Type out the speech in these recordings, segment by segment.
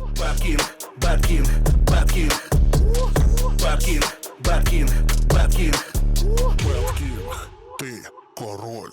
Бабкін, Бабкін, Бабкін, Бабкін, Бабкін, Бабкін. Беткін, ти король.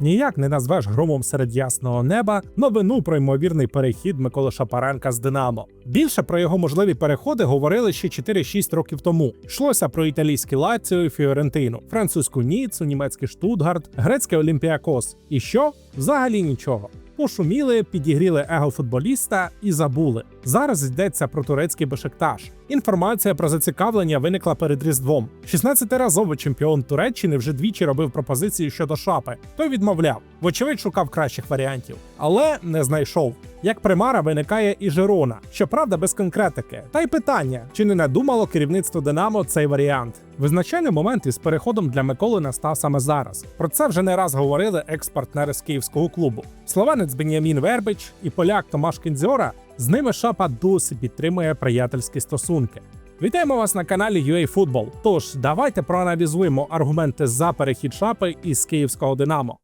Ніяк не назвеш громом серед ясного неба новину про ймовірний перехід Миколи Шапаренка з Динамо. Більше про його можливі переходи говорили ще 4-6 років тому. Йшлося про італійський Лаціо і Фіорентину, французьку Ніцу, німецький Штутгарт, грецький Олімпіакос. І що? Взагалі нічого. Пошуміли, підігріли его футболіста і забули. Зараз йдеться про турецький Бешекташ. Інформація про зацікавлення виникла перед Різдвом. 16-разовий чемпіон Туреччини вже двічі робив пропозиції щодо шапи. Той відмовляв, вочевидь шукав кращих варіантів, але не знайшов. Як примара виникає і Жирона, щоправда, без конкретики. Та й питання: чи не надумало керівництво Динамо цей варіант? Визначальний момент із переходом для Миколи настав саме зараз. Про це вже не раз говорили екс-партнери з київського клубу. Словенець Бенямін Вербич і поляк Томаш Кінзьора. З ними шапа досі підтримує приятельські стосунки. Вітаємо вас на каналі UA. Тож давайте проаналізуємо аргументи за перехід шапи із київського Динамо.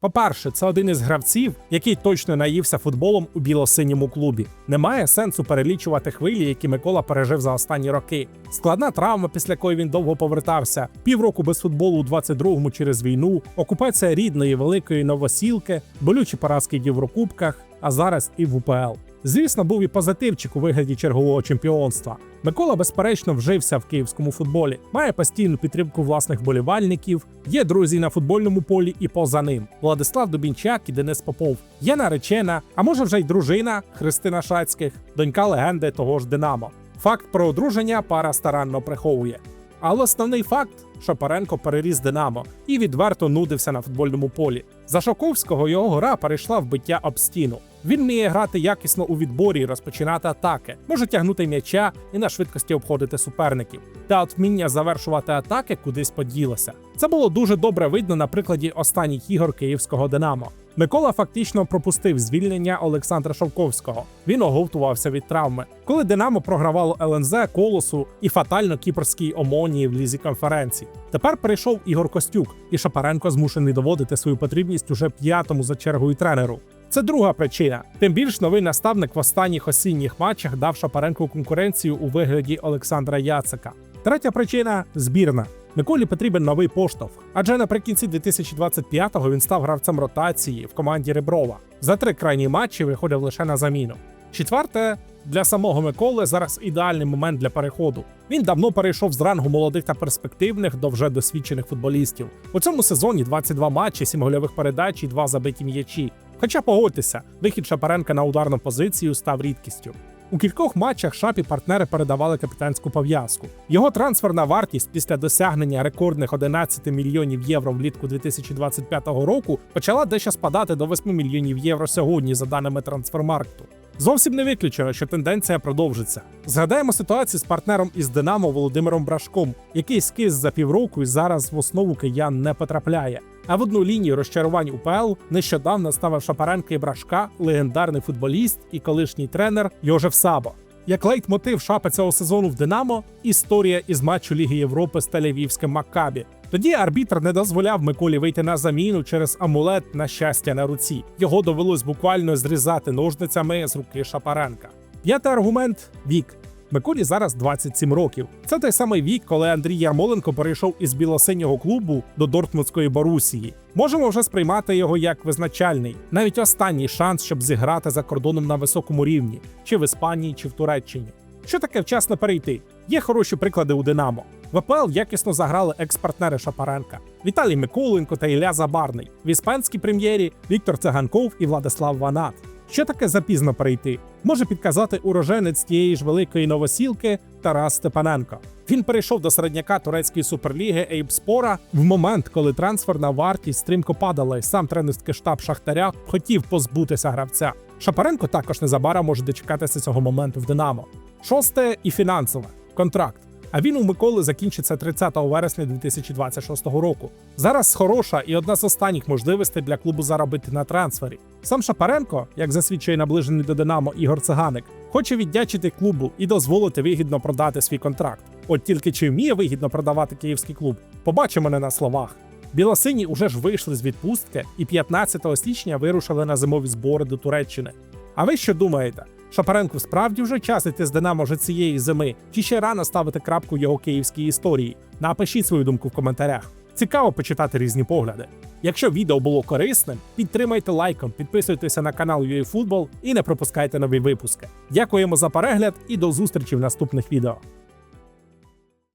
По-перше, це один із гравців, який точно наївся футболом у білосиньому клубі. Немає сенсу перелічувати хвилі, які Микола пережив за останні роки. Складна травма, після якої він довго повертався, півроку без футболу у 22-му через війну, окупація рідної великої новосілки, болючі поразки в Єврокубках, а зараз і в УПЛ. Звісно, був і позитивчик у вигляді чергового чемпіонства. Микола, безперечно, вжився в київському футболі, має постійну підтримку власних болівальників, є друзі на футбольному полі і поза ним. Владислав Дубінчак і Денис Попов. Є наречена, а може вже й дружина Христина Шацьких, донька легенди того ж Динамо. Факт про одруження пара старанно приховує. Але основний факт, Шапаренко переріс Динамо і відверто нудився на футбольному полі. За Шоковського його гра перейшла в биття об стіну. Він вміє грати якісно у відборі розпочинати атаки, може тягнути м'яча і на швидкості обходити суперників. Та от вміння завершувати атаки кудись поділося. Це було дуже добре видно на прикладі останніх ігор київського Динамо. Микола фактично пропустив звільнення Олександра Шовковського. Він оговтувався від травми. Коли Динамо програвало ЛНЗ, Колосу і фатально кіпрській Омонії в лізі конференцій. Тепер прийшов Ігор Костюк, і Шапаренко змушений доводити свою потрібність уже п'ятому за чергою тренеру. Це друга причина. Тим більш новий наставник в останніх осінніх матчах дав Шапаренку конкуренцію у вигляді Олександра Яцика. Третя причина збірна. Миколі потрібен новий поштовх, адже наприкінці 2025-го він став гравцем ротації в команді Реброва. За три крайні матчі виходив лише на заміну. Четверте, для самого Миколи зараз ідеальний момент для переходу. Він давно перейшов з рангу молодих та перспективних до вже досвідчених футболістів. У цьому сезоні 22 матчі, 7 гольових передач і 2 забиті м'ячі. Хоча погодьтеся, вихід Шапаренка на ударну позицію став рідкістю. У кількох матчах шапі партнери передавали капітанську пов'язку. Його трансферна вартість після досягнення рекордних 11 мільйонів євро влітку 2025 року почала дещо спадати до 8 мільйонів євро сьогодні, за даними трансфермаркту. Зовсім не виключено, що тенденція продовжиться. Згадаємо ситуацію з партнером із Динамо Володимиром Брашком, який скис за півроку і зараз в основу киян не потрапляє. А в одну лінію розчарувань УПЛ нещодавно ставив Шапаренка і Брашка легендарний футболіст і колишній тренер Йожеф Сабо. Як лейтмотив шапи цього сезону в Динамо історія із матчу Ліги Європи з Тель-Авівським Маккабі. Тоді арбітр не дозволяв Миколі вийти на заміну через амулет на щастя на руці. Його довелось буквально зрізати ножницями з руки Шапаренка. П'ятий аргумент вік. Миколі зараз 27 років. Це той самий вік, коли Андрій Ярмоленко перейшов із білосинього клубу до Дортмундської Борусії. Можемо вже сприймати його як визначальний, навіть останній шанс, щоб зіграти за кордоном на високому рівні, чи в Іспанії, чи в Туреччині. Що таке вчасно перейти? Є хороші приклади у Динамо. В АПЛ якісно заграли екс-партнери Шапаренка Віталій Миколенко та Ілля Забарний. В іспанській прем'єрі Віктор Циганков і Владислав Ванат. Що таке запізно перейти? Може підказати уроженець тієї ж великої новосілки Тарас Степаненко. Він перейшов до середняка турецької суперліги Ейбспора в момент, коли трансферна вартість стрімко падала, і сам тренерський штаб Шахтаря хотів позбутися гравця. Шапаренко також незабаром може дочекатися цього моменту в Динамо. Шосте і фінансове контракт. А він у Миколи закінчиться 30 вересня 2026 року. Зараз хороша і одна з останніх можливостей для клубу заробити на трансфері. Сам Шапаренко, як засвідчує наближений до Динамо Ігор Циганик, хоче віддячити клубу і дозволити вигідно продати свій контракт. От тільки чи вміє вигідно продавати київський клуб, побачимо не на словах. Білосині уже ж вийшли з відпустки і 15 січня вирушили на зимові збори до Туреччини. А ви що думаєте? Шапаренку справді вже час іти з Динамо вже цієї зими, чи ще рано ставити крапку його київській історії? Напишіть свою думку в коментарях. Цікаво почитати різні погляди. Якщо відео було корисним, підтримайте лайком, підписуйтеся на канал UAFootball і не пропускайте нові випуски. Дякуємо за перегляд і до зустрічі в наступних відео.